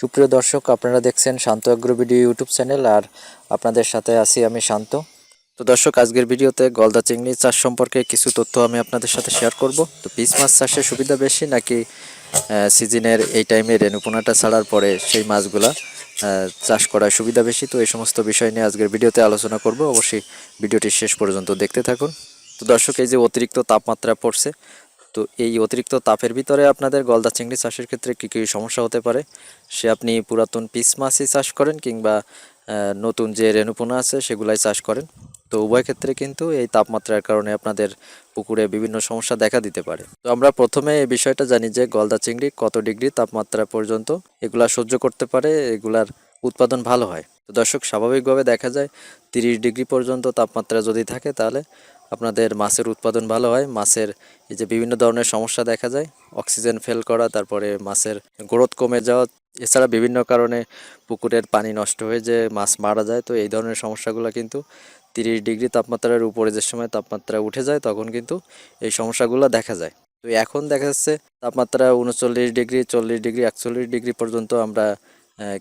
সুপ্রিয় দর্শক, আপনারা দেখছেন Shanta Agro video YouTube channel আর আপনাদের সাথে আছি আমি শান্ত। তো দর্শক, আজকের ভিডিওতে গলদা চিংড়ি চাষ সম্পর্কে কিছু তথ্য আমি আপনাদের সাথে শেয়ার করব। তো পিস মাছ চাষের সুবিধা বেশি নাকি সিজনের এই টাইমে রেণুপোনাটা ছাড়ার পরে সেই মাছগুলা চাষ করার সুবিধা বেশি? তো এই সমস্ত বিষয় নিয়ে আজকের ভিডিওতে আলোচনা করব। অবশ্যই ভিডিওটি শেষ পর্যন্ত দেখতে থাকুন। তো দর্শক, এই যে অতিরিক্ত তাপমাত্রা পড়ছে তো এই অতিরিক্ত তাপের ভিতরে আপনাদের গলদা চিংড়ি চাষের ক্ষেত্রে কী কী সমস্যা হতে পারে? সে আপনি পুরাতন পিস মাছই চাষ করেন কিংবা নতুন যে রেণুপোনা আছে সেগুলাই চাষ করেন? তো উভয় ক্ষেত্রে কিন্তু এই তাপমাত্রার কারণে আপনাদের পুকুরে বিভিন্ন সমস্যা দেখা দিতে পারে। তো আমরা প্রথমে এই বিষয়টা জানি যে গলদা চিংড়ি কত ডিগ্রি তাপমাত্রা পর্যন্ত এগুলা সহ্য করতে পারে, এগুলার উৎপাদন ভালো হয়? তো দর্শক, স্বাভাবিকভাবে দেখা যায় তিরিশ ডিগ্রি পর্যন্ত তাপমাত্রা যদি থাকে তাহলে আপনাদের মাছের উৎপাদন ভালো হয়, মাছের এই যে বিভিন্ন ধরনের সমস্যা দেখা যায়, অক্সিজেন ফেল করা, তারপরে মাছের গ্রোথ কমে যাওয়া, এছাড়া বিভিন্ন কারণে পুকুরের পানি নষ্ট হয়ে যে মাছ মারা যায়, তো এই ধরনের সমস্যাগুলো কিন্তু তিরিশ ডিগ্রি তাপমাত্রার উপরে যে সময় তাপমাত্রা উঠে যায়, তখন কিন্তু এই সমস্যাগুলো দেখা যায়। তো এখন দেখা যাচ্ছে তাপমাত্রা উনচল্লিশ ডিগ্রি, চল্লিশ ডিগ্রি, একচল্লিশ ডিগ্রি পর্যন্ত আমরা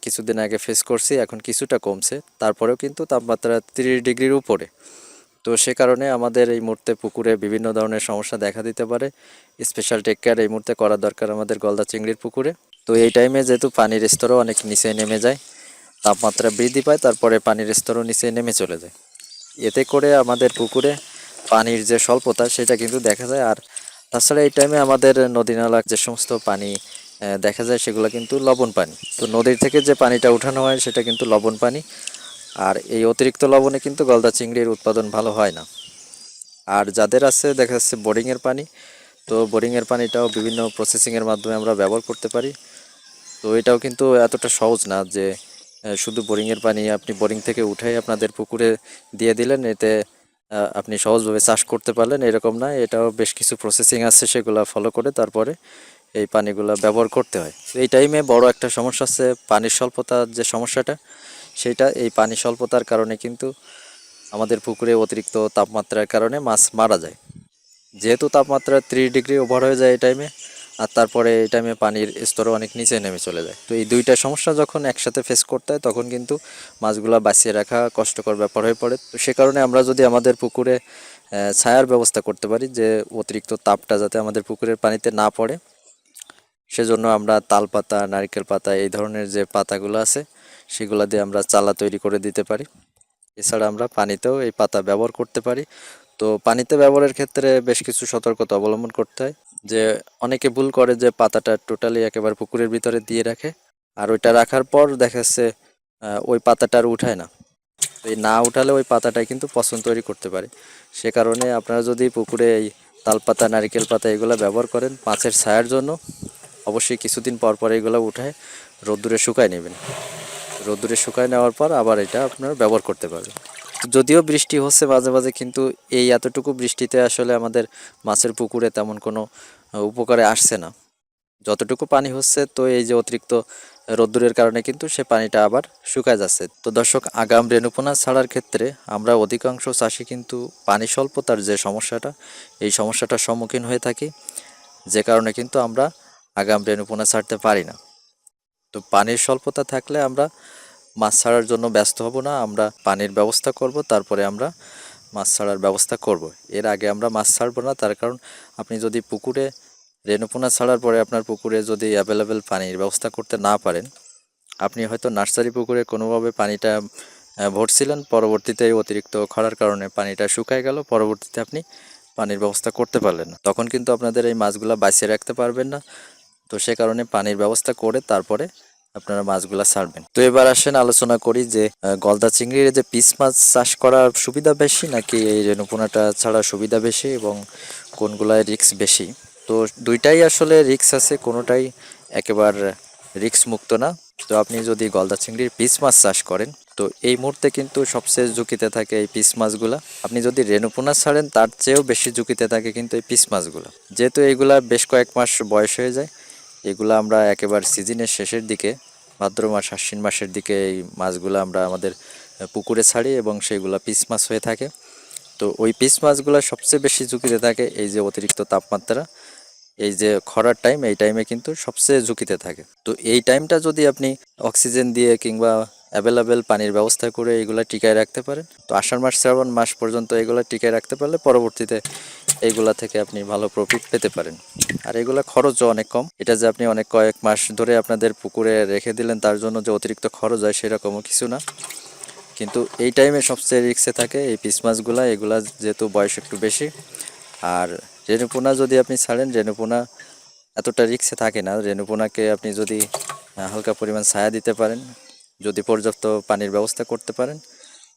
কিছুদিন আগে ফেস করছি, এখন কিছুটা কমছে, তারপরেও কিন্তু তাপমাত্রা তিরিশ ডিগ্রির উপরে। তো সে কারণে আমাদের এই মুহূর্তে পুকুরে বিভিন্ন ধরনের সমস্যা দেখা দিতে পারে। স্পেশাল টেক কেয়ার এই মুহূর্তে করা দরকার আমাদের গলদা চিংড়ির পুকুরে। তো এই টাইমে যেহেতু পানির স্তরও অনেক নিচে নেমে যায়, তাপমাত্রা বৃদ্ধি পায়, তারপরে পানির স্তরও নিচে নেমে চলে যায়। এতে করে আমাদের পুকুরে পানির যে স্বল্পতা, সেটা কিন্তু দেখা যায়। আর তাছাড়া এই টাইমে আমাদের নদী নালা যে সমস্ত পানি দেখা যায়, সেগুলো কিন্তু লবণ পানি। তো নদীর থেকে যে পানিটা উঠানো হয়, সেটা কিন্তু লবণ পানি। আর এই অতিরিক্ত লবণে কিন্তু গলদা চিংড়ির উৎপাদন ভালো হয় না। আর যাদের আছে, দেখা যাচ্ছে বোরিংয়ের পানি, তো বোরিংয়ের পানিটাও বিভিন্ন প্রসেসিংয়ের মাধ্যমে আমরা ব্যবহার করতে পারি। তো এটাও কিন্তু এতটা সহজ না যে শুধু বোরিংয়ের পানি আপনি বোরিং থেকে উঠাই আপনাদের পুকুরে দিয়ে দিলেন, এতে আপনি সহজভাবে চাষ করতে পারলেন, এরকম না। এটাও বেশ কিছু প্রসেসিং আছে সেগুলো ফলো করে তারপরে এই পানিগুলো ব্যবহার করতে হয়। এই টাইমে বড় একটা সমস্যা আছে, পানির স্বল্পতার যে সমস্যাটা সেটা এই পানি স্বল্পতার কারণে কিন্তু আমাদের পুকুরে অতিরিক্ত তাপমাত্রার কারণে মাছ মারা যায়। যেহেতু তাপমাত্রা ত্রিশ ডিগ্রি ওভার হয়ে যায় এই টাইমে আর তারপরে এই টাইমে পানির স্তরও অনেক নিচে নেমে চলে যায়। তো এই দুইটা সমস্যা যখন একসাথে ফেস করতে হয়, তখন কিন্তু মাছগুলা বাঁচিয়ে রাখা কষ্টকর ব্যাপার হয়ে পড়ে। তো সে কারণে আমরা যদি আমাদের পুকুরে ছায়ার ব্যবস্থা করতে পারি, যে অতিরিক্ত তাপটা যাতে আমাদের পুকুরের পানিতে না পড়ে, সেজন্য আমরা তাল পাতা, নারকেল পাতা, এই ধরনের যে পাতাগুলো আছে সেগুলো দিয়ে আমরা চালা তৈরি করে দিতে পারি। এছাড়া আমরা পানিতেও এই পাতা ব্যবহার করতে পারি। তো পানিতে ব্যবহারের ক্ষেত্রে বেশ কিছু সতর্কতা অবলম্বন করতে হয়। যে অনেকে ভুল করে যে পাতাটা টোটালি একেবারে পুকুরের ভিতরে দিয়ে রাখে আর ওইটা রাখার পর দেখা যাচ্ছে ওই পাতাটা আর উঠায় না। এই না উঠালে ওই পাতাটাই কিন্তু পছন্দ তৈরি করতে পারে। সে কারণে আপনারা যদি পুকুরে এই তালপাতা, নারিকেল পাতা এগুলো ব্যবহার করেন মাছের ছায়ার জন্য, অবশ্যই কিছুদিন পর পর এগুলো উঠায়, রোদ্দুরে শুকায় নেবেন। রোদ্দুরে শুকায় নেওয়ার পর আবার এটা আপনারা ব্যবহার করতে পারবেন। যদিও বৃষ্টি হচ্ছে মাঝে মাঝে, কিন্তু এই এতটুকু বৃষ্টিতে আসলে আমাদের মাছের পুকুরে তেমন কোনো উপকারে আসছে না। যতটুকু পানি হচ্ছে, তো এই যে অতিরিক্ত রোদ্দুরের কারণে কিন্তু সে পানিটা আবার শুকায় যাচ্ছে। তো দর্শক, আগাম রেণুপোনা ছাড়ার ক্ষেত্রে আমরা অধিকাংশ চাষি কিন্তু পানি স্বল্পতার যে সমস্যাটা, এই সমস্যাটার সম্মুখীন হয়ে থাকি। যে কারণে কিন্তু আমরা আগাম রেণুপোনা ছাড়তে পারি না। তো পানির স্বল্পতা থাকলে আমরা মাছ ছাড়ার জন্য ব্যস্ত হব না, আমরা পানির ব্যবস্থা করব, তারপরে আমরা মাছ ছাড়ার ব্যবস্থা করব। এর আগে আমরা মাছ ছাড়বো না, তার কারণ আপনি যদি পুকুরে, রেণুপোনা ছাড়ার পরে আপনার পুকুরে যদি অ্যাভেলেবেল পানির ব্যবস্থা করতে না পারেন, আপনি হয়তো নার্সারি পুকুরে কোনোভাবে পানিটা ভরছিলেন, পরবর্তীতে অতিরিক্ত খরার কারণে পানিটা শুকায় গেল, পরবর্তীতে আপনি পানির ব্যবস্থা করতে পারলেন না। তখন কিন্তু আপনাদের এই মাছগুলা বাঁচিয়ে রাখতে পারবেন না। তো সে কারণে পানির ব্যবস্থা করে তারপরে আপনারা মাছগুলা ছাড়বেন। তো এবার আসেন আলোচনা করি যে গলদা চিংড়ির যে পিস মাছ চাষ করার সুবিধা বেশি নাকি এই রেণুপোনাটা ছাড়া সুবিধা বেশি এবং কোনগুলায় রিক্স বেশি? তো দুইটাই আসলে রিস্ক আছে, কোনোটাই একেবারে রিস্ক মুক্ত না। তো আপনি যদি গলদা চিংড়ির পিস মাছ চাষ করেন, তো এই মুহূর্তে কিন্তু সবচেয়ে ঝুঁকিতে থাকে এই পিস মাছগুলা। আপনি যদি রেণুপোনা ছাড়েন, তার চেয়েও বেশি ঝুঁকিতে থাকে কিন্তু এই পিস মাছগুলো। যেহেতু এইগুলা বেশ কয়েক মাস বয়স হয়ে যায় এগুলো আমরা একেবারে সিজনের শেষের দিকে, ভাদ্র মাস, আশ্বিন মাসের দিকে এই মাছগুলো আমরা আমাদের পুকুরে ছাড়ি এবং সেইগুলা পিস মাছ হয়ে থাকে। তো ওই পিস মাছগুলো সবচেয়ে বেশি ঝুঁকিতে থাকে এই যে অতিরিক্ত তাপমাত্রা, এই যে খরার টাইম এই টাইমে কিন্তু সবচেয়ে ঝুঁকিতে থাকে। তো এই টাইমটা যদি আপনি অক্সিজেন দিয়ে কিংবা অ্যাভেলেবেল পানির ব্যবস্থা করে এগুলা টিকায় রাখতে পারেন, তো আষাঢ় মাস, শ্রাবণ মাস পর্যন্ত এগুলা টিকায় রাখতে পারলে পরবর্তীতে এইগুলা থেকে আপনি ভালো প্রফিট পেতে পারেন। আর এগুলা খরচও অনেক কম। এটা যে আপনি অনেক কয়েক মাস ধরে আপনাদের পুকুরে রেখে দিলেন, তার জন্য যে অতিরিক্ত খরচ হয় সেরকমও কিছু না। কিন্তু এই টাইমে সবচেয়ে রিক্সে থাকে এই পিস মাছগুলা, এগুলা যেহেতু বয়স একটু বেশি। আর রেণুপোনা যদি আপনি ছাড়েন, রেণুপোনা এতটা রিক্সে থাকে না। রেণুপোনাকে আপনি যদি হালকা পরিমাণ ছায়া দিতে পারেন, যদি পর্যাপ্ত পানির ব্যবস্থা করতে পারেন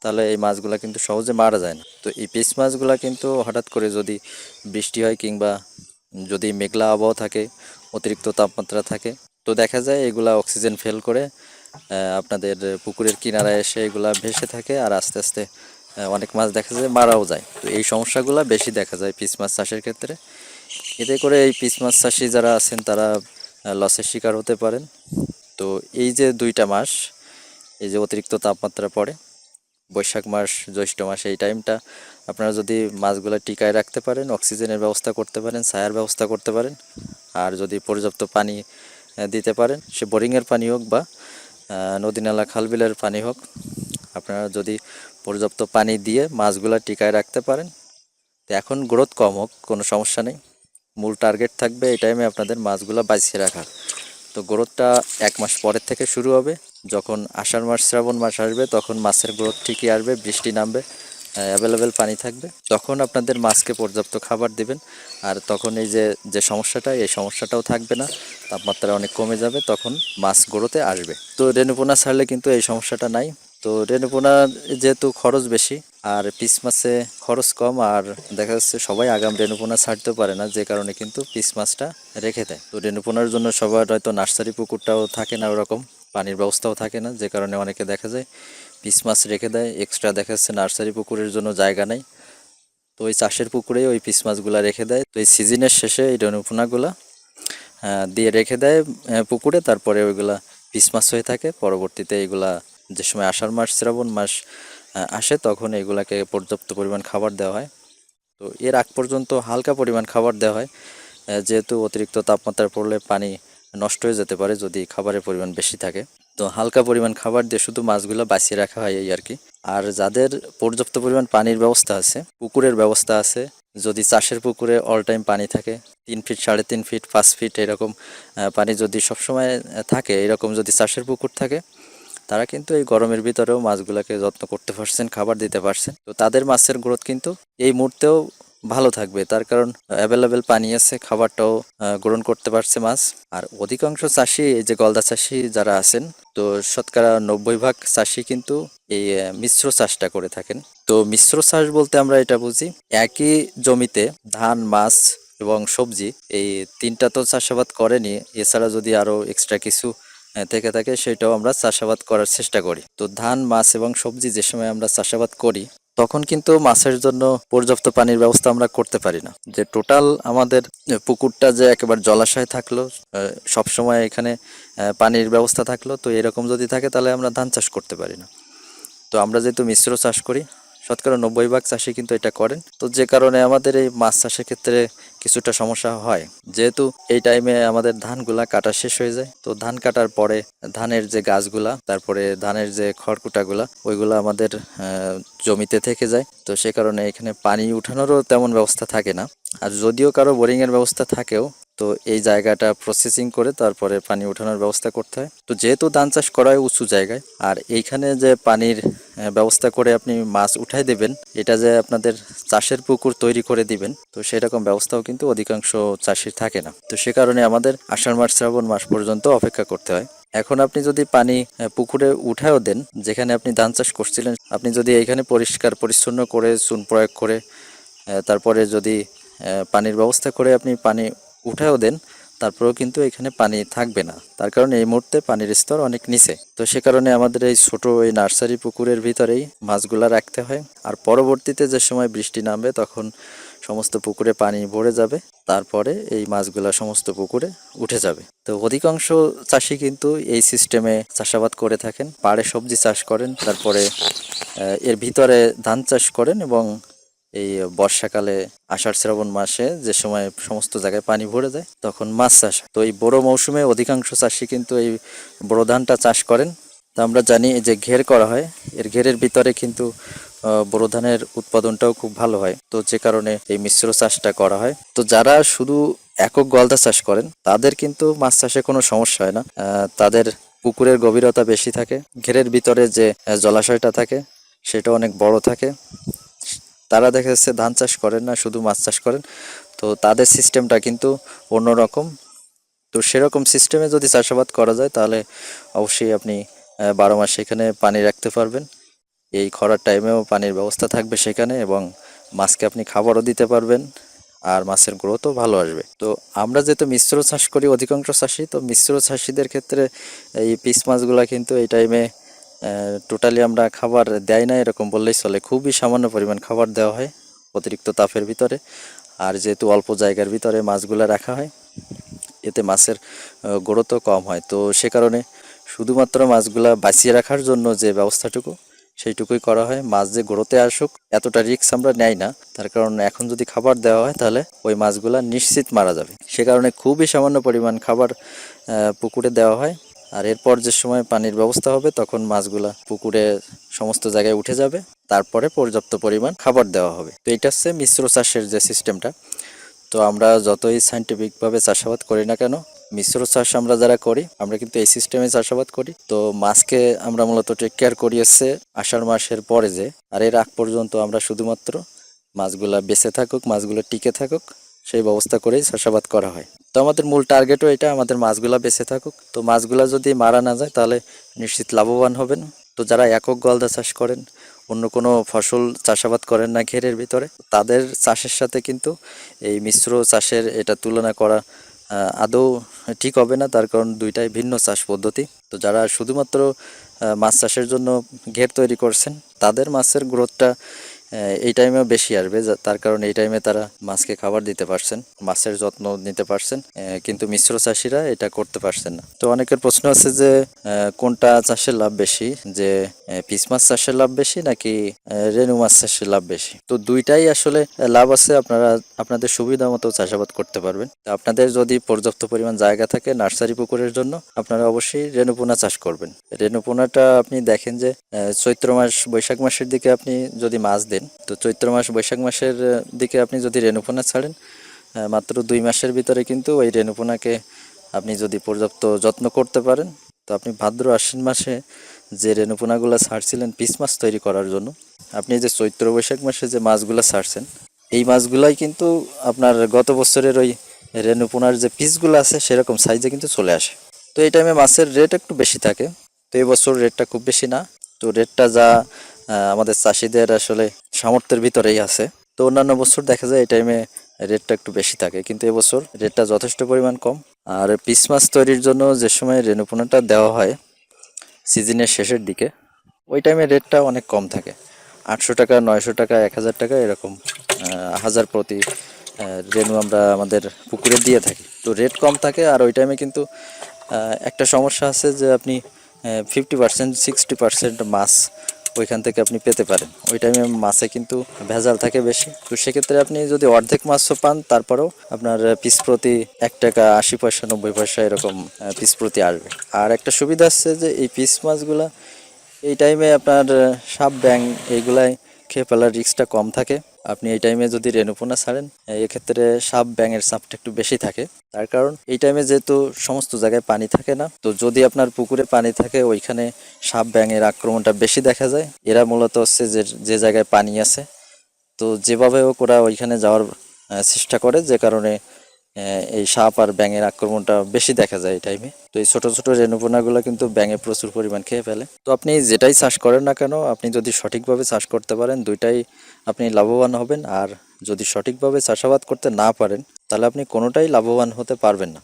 তাহলে এই মাছগুলা কিন্তু সহজে মারা যায় না। তো এই পিস মাছগুলা কিন্তু হঠাৎ করে যদি বৃষ্টি হয় কিংবা যদি মেঘলা আবহাওয়া থাকে, অতিরিক্ত তাপমাত্রা থাকে, তো দেখা যায় এগুলা অক্সিজেন ফেল করে আপনাদের পুকুরের কিনারায় এসে এগুলা ভেসে থাকে আর আস্তে আস্তে অনেক মাছ দেখা যায় মারাও যায়। তো এই সমস্যাগুলো বেশি দেখা যায় পিস মাছ চাষের ক্ষেত্রে। এতে করে এই পিস মাছ চাষি যারা আছেন তারা লসের শিকার হতে পারেন। তো এই যে দুইটা মাস, এই যে অতিরিক্ত তাপমাত্রা পড়ে বৈশাখ মাস, জ্যৈষ্ঠ মাস এই টাইমটা আপনারা যদি মাছগুলো টিকায় রাখতে পারেন অক্সিজেনের ব্যবস্থা করতে পারেন, ছায়ার ব্যবস্থা করতে পারেন, আর যদি পর্যাপ্ত পানি দিতে পারেন, সে বোরিংয়ের পানি হোক বা নদী নালা খালবিলের পানি হোক, আপনারা যদি পর্যাপ্ত পানি দিয়ে মাছগুলো টিকায় রাখতে পারেন, তো এখন গ্রোথ কম হোক, কোনো সমস্যা নেই। মূল টার্গেট থাকবে এই টাইমে আপনাদের মাছগুলো বাঁচিয়ে রাখা তো গ্রোথটা এক মাস পরের থেকে শুরু হবে। যখন আষাঢ় মাস, শ্রাবণ মাস আসবে, তখন মাছের গ্রোথ ঠিকই আসবে, বৃষ্টি নামবে অ্যাভেলেবেল পানি থাকবে। তখন আপনাদের মাছকে পর্যাপ্ত খাবার দিবেন। আর তখন এই যে যে সমস্যাটা, এই সমস্যাটাও থাকবে না। তাপমাত্রা অনেক কমে যাবে, তখন মাছ গ্রোথে আসবে। তো রেণুপোনা ছাড়লে কিন্তু এই সমস্যাটা নাই। তো রেণুপোনার যেহেতু খরচ বেশি, আর পিস মাছে খরচ কম, আর দেখা যাচ্ছে সবাই আগাম রেণুপোনা ছাড়তেও পারে না, যে কারণে কিন্তু পিস মাছটা রেখে দেয়। তো রেণুপোনার জন্য সবার হয়তো নার্সারি পুকুরটাও থাকে না ওরকম। পানির ব্যবস্থাও থাকে না যে কারণে অনেকে দেখা যায় পিস মাছ রেখে দেয় এক্সট্রা দেখা যাচ্ছে নার্সারি পুকুরের জন্য জায়গা নেই। তো ওই চাষের পুকুরেই ওই পিস মাছগুলা রেখে দেয়। তো এই সিজনের শেষে এই রেণুপোনাগুলা আহ, দিয়ে রেখে দেয় পুকুরে তারপরে ওইগুলা পিস মাছ হয়ে থাকে। পরবর্তীতে এগুলা যে সময় আষাঢ় মাস শ্রাবণ মাস আসে তখন এগুলাকে পর্যাপ্ত পরিমাণ খাবার দেওয়া হয়। তো এর আগ পর্যন্ত হালকা পরিমাণ খাবার দেওয়া হয়। যেহেতু অতিরিক্ত তাপমাত্রা পড়লে পানি নষ্ট হয়ে যেতে পারে যদি খাবারের পরিমাণ বেশি থাকে। তো হালকা পরিমাণ খাবার দিয়ে শুধু মাছগুলো বাঁচিয়ে রাখা হয় এই আর কি। আর যাদের পর্যাপ্ত পরিমাণ পানির ব্যবস্থা আছে, পুকুরের ব্যবস্থা আছে, যদি চাষের পুকুরে অল টাইম পানি থাকে, তিন ফিট সাড়ে তিন ফিট পাঁচ ফিট এরকম পানি যদি সবসময় থাকে, এরকম যদি চাষের পুকুর থাকে, তারা কিন্তু এই গরমের ভিতরেও মাছগুলোকে যত্ন করতে পারছেন, খাবার দিতে পারছেন। তো তাদের মাছের গ্রোথ কিন্তু এই মুহূর্তেও ভালো থাকবে। তার কারণ অ্যাভেলেবেল পানি আছে, খাবারটাও গ্রহণ করতে পারছে মাছ। আর অধিকাংশ চাষি, এই যে গলদা চাষি যারা আছেন, তো শতকরা নব্বই ভাগ চাষি কিন্তু এই মিশ্র চাষটা করে থাকেন। তো মিশ্র চাষ বলতে আমরা এটা বুঝি, একই জমিতে ধান, মাছ এবং সবজি, এই তিনটা তো চাষাবাদ করেনি। এছাড়া যদি আরও এক্সট্রা কিছু থেকে থাকে, সেটাও আমরা চাষাবাদ করার চেষ্টা করি। তো ধান, মাছ এবং সবজি যে সময় আমরা চাষাবাদ করি তখন কিন্তু মাছের জন্য পর্যাপ্ত পানির ব্যবস্থা আমরা করতে পারি না। যে টোটাল আমাদের পুকুরটা যে একেবারে জলাশয় থাকল সবসময় এখানে পানির ব্যবস্থা থাকল, তো এরকম যদি থাকে তাহলে আমরা ধান চাষ করতে পারি না। তো আমরা যেহেতু মিশ্র চাষ করি শতকরা নব্বই ভাগ চাষি কিন্তু এটা করেন। তো যে কারণে আমাদের এই মাছ চাষের ক্ষেত্রে কিছুটা সমস্যা হয়। যেহেতু এই টাইমে আমাদের ধানগুলা কাটা শেষ হয়ে যায়, তো ধান কাটার পরে ধানের যে গাছগুলা, তারপরে ধানের যে খড়কুটাগুলা, ওইগুলা আমাদের জমিতে থেকে যায়। তো সে কারণে এখানে পানি উঠানোরও তেমন ব্যবস্থা থাকে না। আর যদিও কারও বোরিংয়ের ব্যবস্থা থাকেও তো এই জায়গাটা প্রসেসিং করে তারপরে পানি ওঠানোর ব্যবস্থা করতে হয়। তো যেহেতু ধান চাষ করা হয় উঁচু জায়গায়, আর এইখানে যে পানির ব্যবস্থা করে আপনি মাছ উঠাই দেবেন, এটা যে আপনাদের চাষের পুকুর তৈরি করে দিবেন, তো সেরকম ব্যবস্থাও কিন্তু অধিকাংশ চাষির থাকে না। তো সে কারণে আমাদের আষাঢ় মাস, শ্রাবণ মাস পর্যন্ত অপেক্ষা করতে হয়। এখন আপনি যদি পানি পুকুরে উঠায়ও দেন, যেখানে আপনি ধান চাষ করছিলেন, আপনি যদি এইখানে পরিষ্কার পরিচ্ছন্ন করে চুন প্রয়োগ করে তারপরে যদি পানির ব্যবস্থা করে আপনি পানি উঠায়ও দেন, তারপরেও কিন্তু এখানে পানি থাকবে না। তার কারণে এই মুহূর্তে পানির স্তর অনেক নিচে। তো সে কারণে আমাদের এই ছোট এই নার্সারি পুকুরের ভিতরেই মাছগুলা রাখতে হয়। আর পরবর্তীতে যে সময় বৃষ্টি নামবে, তখন সমস্ত পুকুরে পানি ভরে যাবে। তারপরে এই মাছগুলা সমস্ত পুকুরে উঠে যাবে। তো অধিকাংশ চাষি কিন্তু এই সিস্টেমে চাষাবাদ করে থাকেন। পাড়ে সবজি চাষ করেন, তারপরে এর ভিতরে ধান চাষ করেন এবং এই বর্ষাকালে আষাঢ় শ্রাবণ মাসে যে সময় সমস্ত জায়গায় পানি ভরে যায়, তখন মাছ চাষ তো এই বড় মৌসুমে অধিকাংশ চাষি কিন্তু এই বড় ধানটা চাষ করেন। তো আমরা জানি যে ঘের করা হয়, এর ঘেরের ভিতরে কিন্তু বোরো ধানের উৎপাদনটাও খুব ভালো হয়। তো যে কারণে এই মিশ্র চাষটা করা হয়। তো যারা শুধু একক গলদা চাষ করেন, তাদের কিন্তু মাছ চাষে কোনো সমস্যা হয় না। তাদের পুকুরের গভীরতা বেশি থাকে। ঘেরের ভিতরে যে জলাশয়টা থাকে, সেটা অনেক বড় থাকে। তারা দেখা যাচ্ছে ধান চাষ করেন না, শুধু মাছ চাষ করেন। তো তাদের সিস্টেমটা কিন্তু অন্যরকম। তো সেরকম সিস্টেমে যদি চাষাবাদ করা যায়, তাহলে অবশ্যই আপনি বারো মাস সেখানে পানি রাখতে পারবেন। এই খরার টাইমেও পানির ব্যবস্থা থাকবে সেখানে এবং মাছকে আপনি খাবারও দিতে পারবেন আর মাছের গ্রোথও ভালো আসবে। তো আমরা যেহেতু মিশ্র চাষ করি, অধিকাংশ চাষি, তো মিশ্র চাষিদের ক্ষেত্রে এই পিস মাছগুলা কিন্তু এই টাইমে টোটালি আমরা খাবার দেয় না, এরকম বললেই চলে। খুবই সামান্য পরিমাণ খাবার দেওয়া হয় অতিরিক্ত তাপের ভিতরে। আর যেহেতু অল্প জায়গার ভিতরে মাছগুলো রাখা হয়, এতে মাছের গ্রোথও কম হয়। তো সে কারণে শুধুমাত্র মাছগুলা বাঁচিয়ে রাখার জন্য যে ব্যবস্থাটুকু, সেইটুকুই করা হয়। মাছ যে গ্রোথে আসুক, এতটা রিস্ক আমরা নেই না। তার কারণ এখন যদি খাবার দেওয়া হয়, তাহলে ওই মাছগুলা নিশ্চিত মারা যাবে। সে কারণে খুবই সামান্য পরিমাণ খাবার পুকুরে দেওয়া হয়। আর এরপর যে সময় পানির ব্যবস্থা হবে, তখন মাছগুলা পুকুরে সমস্ত জায়গায় উঠে যাবে। তারপরে পর্যাপ্ত পরিমাণ খাবার দেওয়া হবে। তো এটা হচ্ছে মিশ্র চাষের যে সিস্টেমটা। তো আমরা যতই সাইন্টিফিকভাবে চাষাবাদ করি না কেন, মিশ্র চাষ আমরা যারা করি, আমরা কিন্তু এই সিস্টেমে চাষাবাদ করি। তো মাছকে আমরা মূলত টেক কেয়ার করি হচ্ছে আষাঢ় মাসের পরে যে, আর এর আগ পর্যন্ত আমরা শুধুমাত্র মাছগুলা বেঁচে থাকুক, মাছগুলো টিকে থাকুক, সেই ব্যবস্থা করেই চাষাবাদ করা হয়। তো আমাদের মূল টার্গেটও এটা, আমাদের মাছগুলা বেঁচে থাকুক। তো মাছগুলা যদি মারা না যায়, তাহলে নিশ্চিত লাভবান হবেন। তো যারা একক গলদা চাষ করেন, অন্য কোনো ফসল চাষাবাদ করেন না ঘেরের ভিতরে, তাদের চাষের সাথে কিন্তু এই মিশ্র চাষের এটা তুলনা করা আদৌ ঠিক হবে না। তার কারণ দুইটাই ভিন্ন চাষ পদ্ধতি। তো যারা শুধুমাত্র মাছ চাষের জন্য ঘের তৈরি করছেন, তাদের মাছের গ্রোথটা এই টাইমেও বেশি আসবে তার কারণ এই টাইমে তারা মাছকে খাবার দিতে পারছেন, মাছের যত্ন নিতে পারছেন কিন্তু মিশ্র চাষিরা এটা করতে পারছেন না। তো অনেকের প্রশ্ন আছে যে কোনটা চাষের লাভ বেশি? যে পিস মাছ চাষের লাভ বেশি নাকি রেনু মাছ চাষের লাভ বেশি? তো দুইটাই আসলে লাভ আছে, আপনারা, আপনাদের সুবিধা মতো চাষাবাদ করতে পারবেন। আপনাদের যদি পর্যাপ্ত পরিমাণ জায়গা থাকে নার্সারি পুকুরের জন্য, আপনারা অবশ্যই রেণুপোনা চাষ করবেন। রেণুপোনাটা আপনি দেখেন যে চৈত্র মাস, বৈশাখ মাসের দিকে আপনি যদি মাছ দেন তো চৈত্র মাস, বৈশাখ মাসের দিকে আপনি যদি রেণুপোনা ছাড়েন মাত্র দুই মাসের ভিতরে কিন্তু ওই রেণুপোনাকে আপনি যদি পর্যাপ্ত যত্ন করতে পারেন, তো আপনি ভাদ্র আশ্বিন মাসে যে রেণুপোনাগুলো ছাড়ছিলেন পিস মাছ তৈরি করার জন্য, আপনি যে চৈত্র, বৈশাখ মাসে যে মাছগুলো ছাড়ছেন, এই মাছগুলাই কিন্তু আপনার গত বছরের ওই রেণুপোনার যে পিসগুলো আছে সেরকম সাইজে কিন্তু চলে আসে। তো এই টাইমে মাছের রেট একটু বেশি থাকে, তো এবছর রেটটা খুব বেশি না। তো রেটটা যা আমাদের চাষিদের আসলে সামর্থ্যের ভিতরেই আছে। তো অন্যান্য বছর দেখা যায় এই টাইমে রেটটা একটু বেশি থাকে, কিন্তু এবছর রেটটা যথেষ্ট পরিমাণ কম। আর পিস মাছ তৈরির জন্য যে সময় রেণুপোনাটা দেওয়া হয় সিজনের শেষের দিকে, ওই টাইমে রেটটা অনেক কম থাকে। আটশো টাকা, নয়শো টাকা, এক হাজার টাকা এরকম হাজার প্রতি রেনু আমরা আমাদের পুকুরে দিয়ে থাকি। তো রেট কম থাকে আর ওই টাইমে কিন্তু একটা সমস্যা আছে যে আপনি ফিফটি পার্সেন্ট সিক্সটি পার্সেন্ট মাছ ওইখান থেকে আপনি পেতে পারেন। ওই টাইমে মাছে কিন্তু ভেজাল থাকে বেশি। তো সেক্ষেত্রে আপনি যদি অর্ধেক মাছও পান, তারপরেও আপনার পিস প্রতি এক টাকা আশি পয়সা, নব্বই পয়সা এরকম পিস প্রতি আসবে। আর একটা সুবিধা আছে যে এই পিস মাছগুলা, এই টাইমে আপনার সাপ ব্যাং এইগুলাই খেয়ে ফেলার রিক্সটা কম থাকে। আপনি এই টাইমে যদি রেণুপোনা ছাড়েন এক্ষেত্রে সাপ ব্যাঙের সাপটা একটু বেশি থাকে। তার কারণ, এই টাইমে যেহেতু সমস্ত জায়গায় পানি থাকে না, তো যদি আপনার পুকুরে পানি থাকে, ওইখানে সাপ ব্যাঙের আক্রমণটা বেশি দেখা যায়। এরা মূলত হচ্ছে যে যে জায়গায় পানি আছে। তো যেভাবে হোক ওরা ওইখানে যাওয়ার চেষ্টা করে, যে কারণে এই সাপ আর ব্যাঙের আক্রমণটা বেশি দেখা যায় এই টাইমে তো এই ছোট ছোট রেণুপোনাগুলো কিন্তু ব্যাঙে প্রচুর পরিমাণ খেয়ে ফেলে। তো আপনি যেটাই চাষ করেন না কেন, আপনি যদি সঠিকভাবে চাষ করতে পারেন, দুইটাই আপনি লাভবান হবেন। আর যদি সঠিকভাবে চাষাবাদ করতে না পারেন, তাহলে আপনি কোনোটাই লাভবান হতে পারবেন না।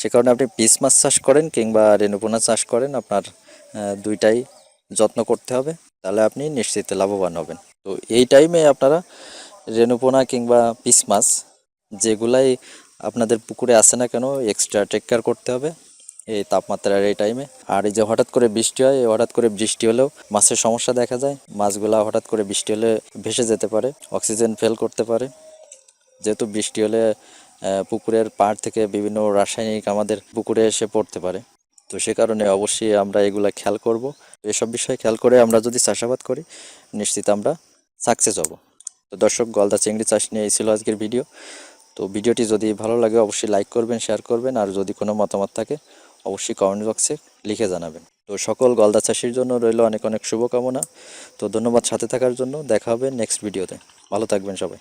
সে কারণে আপনি পিস মাছ চাষ করেন কিংবা রেণুপোনা চাষ করেন, আপনার দুইটাই যত্ন করতে হবে, তাহলে আপনি নিশ্চিত লাভবান হবেন। তো এই টাইমে আপনারা রেণুপোনা কিংবা পিস মাছ যেগুলাই আপনাদের পুকুরে আসে না কেন এক্সট্রা টেক কেয়ার করতে হবে এই তাপমাত্রার এই টাইমে আর এই যে হঠাৎ করে বৃষ্টি হয় হঠাৎ করে বৃষ্টি হলেও মাছের সমস্যা দেখা যায়। মাছগুলা হঠাৎ করে বৃষ্টি হলে ভেসে যেতে পারে অক্সিজেন ফেল করতে পারে। যেহেতু বৃষ্টি হলে পুকুরের পাড় থেকে বিভিন্ন রাসায়নিক আমাদের পুকুরে এসে পড়তে পারে। তো সে কারণে অবশ্যই আমরা এগুলা খেয়াল করব। এসব বিষয়ে খেয়াল করে আমরা যদি চাষাবাদ করি, নিশ্চিত আমরা সাকসেস হব। তো দর্শক, গলদা চিংড়ি চাষ নিয়ে এই ছিল আজকের ভিডিও তো ভিডিওটি যদি ভালো লাগে, অবশ্যই লাইক করবেন শেয়ার করবেন, আর যদি কোনো মতামত থাকে, অবশ্যই কমেন্ট বক্সে লিখে জানাবেন। তো সকল গলদা চাষির জন্য রইল অনেক অনেক শুভকামনা। তো ধন্যবাদ সাথে থাকার জন্য। দেখা হবে নেক্সট ভিডিওতে ভালো থাকবেন সবাই।